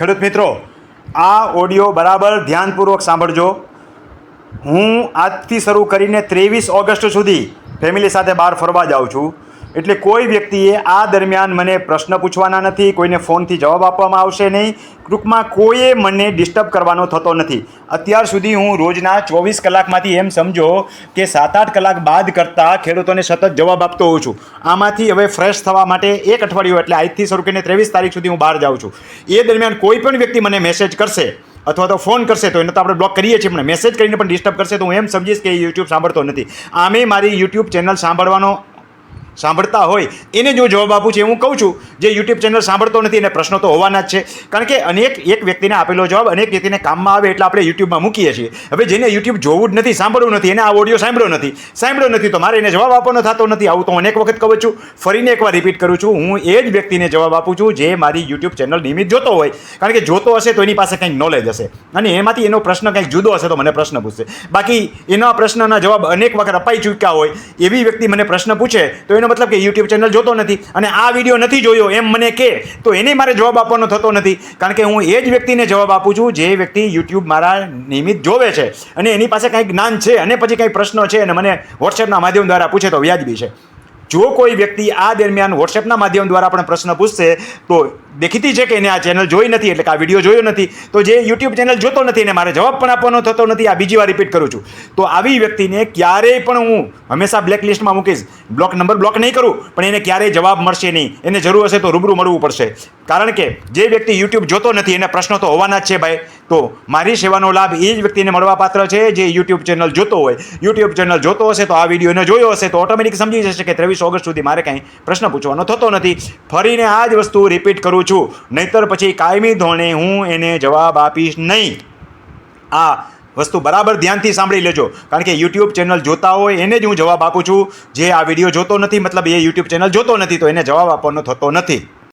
ખેડૂત મિત્રો, આ ઓડિયો બરાબર ધ્યાનપૂર્વક સાંભળજો. હું આજથી શરૂ કરીને ત્રેવીસ ઓગસ્ટ સુધી ફેમિલી સાથે બહાર ફરવા જાઉં છું. એટલે કોઈ વ્યક્તિએ આ દરમિયાન મને પ્રશ્ન પૂછવાના નથી, કોઈને ફોનથી જવાબ આપવામાં આવશે નહીં. ટૂંકમાં કોઈએ મને ડિસ્ટર્બ કરવાનો થતો નથી. અત્યાર સુધી હું રોજના ચોવીસ કલાકમાંથી એમ સમજો કે સાત આઠ કલાક બાદ કરતાં ખેડૂતોને સતત જવાબ આપતો હોઉં છું. આમાંથી હવે ફ્રેશ થવા માટે એક અઠવાડિયું, એટલે આજથી શરૂ કરીને ત્રેવીસ તારીખ સુધી હું બહાર જાઉં છું. એ દરમિયાન કોઈ પણ વ્યક્તિ મને મેસેજ કરશે અથવા તો ફોન કરશે, તો એને તો આપણે બ્લોક કરીએ છીએ, પણ મેસેજ કરીને પણ ડિસ્ટર્બ કરશે, તો હું એમ સમજીશ કે યુટ્યુબ સાંભળતો નથી. આમે મારી યુટ્યુબ ચેનલ સાંભળવાનો સાંભળતા હોય, એને જો જવાબ આપું છું, એ હું કહું છું. જે યુટ્યુબ ચેનલ સાંભળતો નથી, એને પ્રશ્નો તો હોવાના જ છે. કારણ કે અનેક, એક વ્યક્તિને આપેલો જવાબ અનેક વ્યક્તિને કામમાં આવે એટલે આપણે યુટ્યુબમાં મૂકીએ છીએ. હવે જેને યુટ્યુબ જોવું જ નથી, સાંભળવું નથી, એને આ ઓડિયો સાંભળ્યો નથી. સાંભળ્યો નથી તો મારે એને જવાબ આપવાનો થતો નથી. આવું તો અનેક વખત કહું છું. ફરીને એકવાર રિપીટ કરું છું. હું એ જ વ્યક્તિને જવાબ આપું છું જે મારી યુટ્યુબ ચેનલ નિયમિત જોતો હોય. કારણ કે જોતો હશે તો એની પાસે કંઈક નોલેજ હશે. અને એમાંથી એનો પ્રશ્ન કંઈક જુદો હશે તો મને પ્રશ્ન પૂછશે. બાકી એના પ્રશ્નના જવાબ અનેક વખત અપાઈ ચૂક્યા હોય, એવી વ્યક્તિ મને પ્રશ્ન પૂછે તો એનો મતલબ કે યુટ્યુબ ચેનલ જોતો નથી અને આ વીડિયો નથી જોયો એમ મને કહે તો એને મારે જવાબ આપવાનો થતો નથી. કારણ કે હું એ જ વ્યક્તિને જવાબ આપું છું, જે વ્યક્તિ યુટ્યુબ મારા નિયમિત જોવે છે. અને એની પાસે કંઈક જ્ઞાન છે અને પછી કંઈ પ્રશ્નો છે અને મને વોટ્સએપના માધ્યમ દ્વારા પૂછે તો વ્યાજબી છે. જો કોઈ વ્યક્તિ આ દરમિયાન વોટ્સએપના માધ્યમ દ્વારા પણ પ્રશ્ન પૂછશે, તો દેખીતી છે કે એને આ ચેનલ જોઈ નથી, એટલે કે આ વીડિયો જોયો નથી, તો જે યુટ્યુબ ચેનલ જોતો નથી, એને મારે જવાબ પણ આપવાનો થતો નથી, આ બીજી વાર રિપીટ કરું છું. તો આવી વ્યક્તિને ક્યારેય પણ હું હંમેશા બ્લેક લિસ્ટમાં મૂકીશ. બ્લોક નંબર બ્લોક નહીં કરું, પણ એને ક્યારેય જવાબ મળશે નહીં. એને જરૂર હશે તો રૂબરૂ મળવું પડશે. કારણ કે જે વ્યક્તિ યુટ્યુબ જોતો નથી, એને પ્રશ્નો તો હોવાના જ છે ભાઈ. તો મારી સેવાનો લાભ એ જ વ્યક્તિને મળવાપાત્ર છે જે યુટ્યુબ ચેનલ જોતો હોય. યુટ્યુબ ચેનલ જોતો હશે તો આ વિડીયોને જોયો હશે તો ઓટોમેટિક સમજી જશે કે ત્રેવીસ ઓગસ્ટ સુધી મારે કાંઈ પ્રશ્ન પૂછવાનો થતો નથી. ફરીને આ જ વસ્તુ રિપીટ કરું છું. નહીતર પછી કાયમી ધોરણે હું એને જવાબ આપીશ નહીં. આ વસ્તુ બરાબર ધ્યાનથી સાંભળી લેજો. કારણ કે યુટ્યુબ ચેનલ જોતા હોય એને જ હું જવાબ આપું છું. જે આ વીડિયો જોતો નથી, મતલબ એ યુટ્યુબ ચેનલ જોતો નથી, તો એને જવાબ આપવાનો થતો નથી.